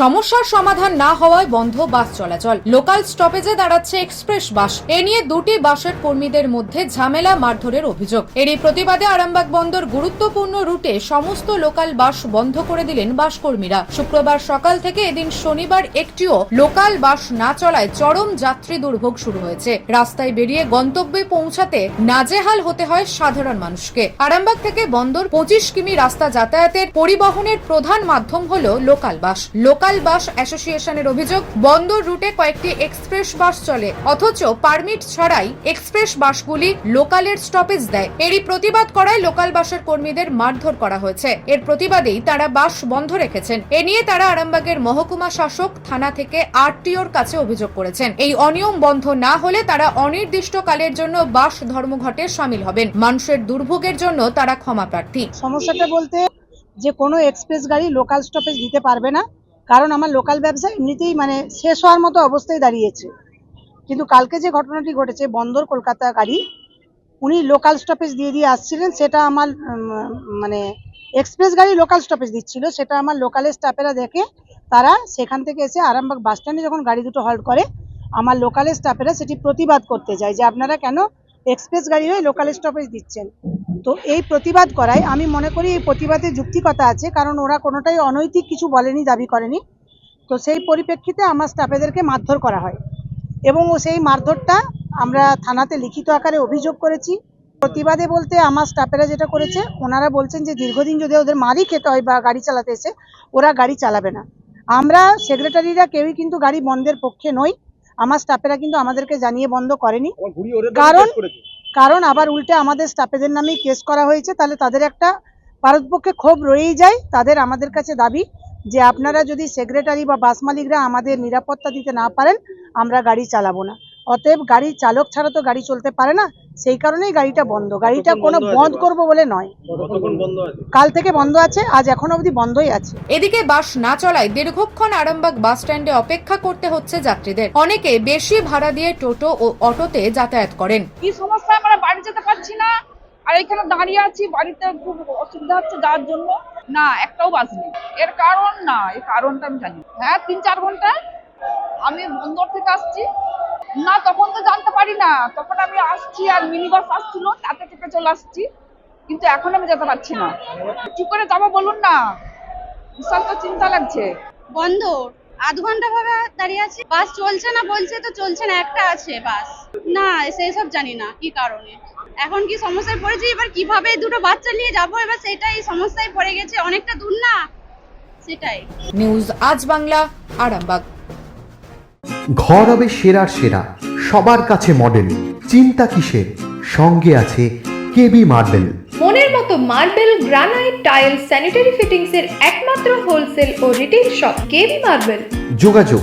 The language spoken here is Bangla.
সমস্যার সমাধান না হওয়ায় বন্ধ বাস চলাচল। লোকাল স্টপেজে দাঁড়াচ্ছে এক্সপ্রেস বাস। এ নিয়ে দুটি বাসের কর্মীদের মধ্যে ঝামেলা মারধরের অভিযোগ। এরই প্রতিবাদে আরামবাগ বন্দর গুরুত্বপূর্ণ রুটে সমস্ত লোকাল বাস বন্ধ করে দিলেন বাস কর্মীরা শুক্রবার সকাল থেকে এদিন শনিবার একটিও লোকাল বাস না চলায় চরম যাত্রী দুর্ভোগ শুরু হয়েছে। রাস্তায় বেরিয়ে গন্তব্যে পৌঁছাতে নাজেহাল হতে হয় সাধারণ মানুষকে। আরামবাগ থেকে বন্দর পঁচিশ কিমি রাস্তা যাতায়াতের পরিবহনের প্রধান মাধ্যম হল লোকাল বাস। লোকাল বাস অ্যাসোসিয়েশনের অভিযোগ, বন্দর রুটে কয়েকটি এক্সপ্রেস বাস চলে। অথচ পারমিট ছাড়াই এক্সপ্রেস বাসগুলি লোকালের স্টপেজ দেয়। এরই প্রতিবাদ করায় লোকাল বাসের কর্মীদের মারধর করা হয়েছে। এর প্রতিবাদেই তারা বাস বন্ধ রেখেছেন। এ নিয়ে তারা আরামবাগের মহকুমা শাসক থানা থেকে আরটিওর কাছে অভিযোগ করেছেন। এই অনিয়ম বন্ধ না হলে তারা অনির্দিষ্টকালের জন্য বাস ধর্মঘটে সামিল হবেন। মানুষের দুর্ভোগের জন্য তারা ক্ষমা প্রার্থী। সমস্যাটা বলতে যে কোনো এক্সপ্রেস গাড়ি লোকাল স্টপেজ দিতে পারবে না। কারণ আমার লোকাল ব্যবসা এমনিতেই মানে শেষ হওয়ার মতো অবস্থায় দাঁড়িয়েছে। কিন্তু কালকে যে ঘটনাটি ঘটেছে, বন্দর কলকাতা গাড়ি, উনি লোকাল স্টপেজ দিয়ে দিয়ে আসছিলেন, সেটা আমার মানে এক্সপ্রেস গাড়ি লোকাল স্টপেজ দিচ্ছিল, সেটা আমার লোকালের স্টাফেরা দেখে, তারা সেখান থেকে এসে আরামবাগ বাস স্ট্যান্ডে যখন গাড়ি দুটো হল্ট করে, আমার লোকালের স্টাফেরা সেটি প্রতিবাদ করতে যায় যে আপনারা কেন এক্সপ্রেস গাড়ি হয়ে লোকাল স্টপেজ দিচ্ছেন। তো এই প্রতিবাদ করায়। আমি মনে করি এই প্রতিবাদে যুক্তিকতা আছে কারণ ওরা কোনোটাই অনৈতিক কিছু বলেনি দাবি করেনি। তো সেই পরিপ্রেক্ষিতে আমার স্টাফেদেরকে মারধর করা হয়। এবং ও সেই মারধরটা আমরা থানাতে লিখিত আকারে অভিযোগ করেছি। প্রতিবাদে বলতে আমার স্টাফেরা যেটা করেছে ওনারা বলছেন যে দীর্ঘদিন যদি ওদের মারই খেতে হয় বা গাড়ি চালাতে এসে ওরা গাড়ি চালাবে না। আমরা সেক্রেটারিরা কেউই কিন্তু গাড়ি বন্ধের পক্ষে নই। আমার স্টাফেরা কিন্তু আমাদেরকে জানিয়ে বন্ধ করেনি। কারণ কারণ আবার উল্টে আমাদের স্টাফেদের নামেই কেস করা হয়েছে তাহলে তাদের একটা ভারতপক্ষে ক্ষোভ রয়েই যায়। তাদের আমাদের কাছে দাবি যে আপনারা যদি সেক্রেটারি বা বাস মালিকরা আমাদের নিরাপত্তা দিতে না পারেন আমরা গাড়ি চালাবো না। অতএব গাড়ি চালক ছাড়া তো গাড়ি চলতে পারে না সেই কারণেই গাড়িটা বন্ধ। গাড়িটা কোনো বন্ধ করব বলে নয়। কতক্ষণ কাল থেকে বন্ধ আছে আজ এখনও অবধি বন্ধই আছে। এদিকে বাস না চলায় দীর্ঘক্ষণ আরামবাগ বাস স্ট্যান্ডে অপেক্ষা করতে হচ্ছে যাত্রীদের। অনেকে বেশি ভাড়া দিয়ে টোটো ও অটোতে যাতায়াত করেন। কি সমস্যা? যেতে পারছি না। আর এখানে দাঁড়িয়ে আছি, বাড়িতে খুব অসুবিধা হচ্ছে যাওয়ার জন্য। না, একটাও বাস নেই। এর কারণ না, এর কারণটা আমি জানি হ্যাঁ তিন চার ঘণ্টা আমি বন্দর থেকে আসছি। না, তখন তো জানতে পারি না। তখন আমি আসছি আর মিনি বাস আসছিল, তাতে থেকে চলে আসছি। কিন্তু এখন আমি যেতে পারছি না। কি করে যাব বলুন না? বিশাল তো চিন্তা লাগছে। বন্ধ আধ ঘণ্টা ভাবে দাঁড়িয়ে আছি। বাস চলছে না, বলছে তো চলছে না, একটা আছে বাস না সেই সব জানি না কি কারণে? এখন কি সমস্যায় পড়েছি? এবার কীভাবে দুটো বাচ্চা নিয়ে যাব? এবার সেটাই সমস্যায় পড়ে গেছে অনেকটা দূর না? সেটাই। নিউজ আজ বাংলা আরামবাগ। ঘর হবে সেরার সেরা সবার কাছে মডেল চিন্তা কিসের? সঙ্গে আছে কেবি মার্বেল। মনের মতো marble granite tile sanitary fittings এর একমাত্র হোলসেল ও রিটেল শপ কেবি মার্বেল। যোগাযোগ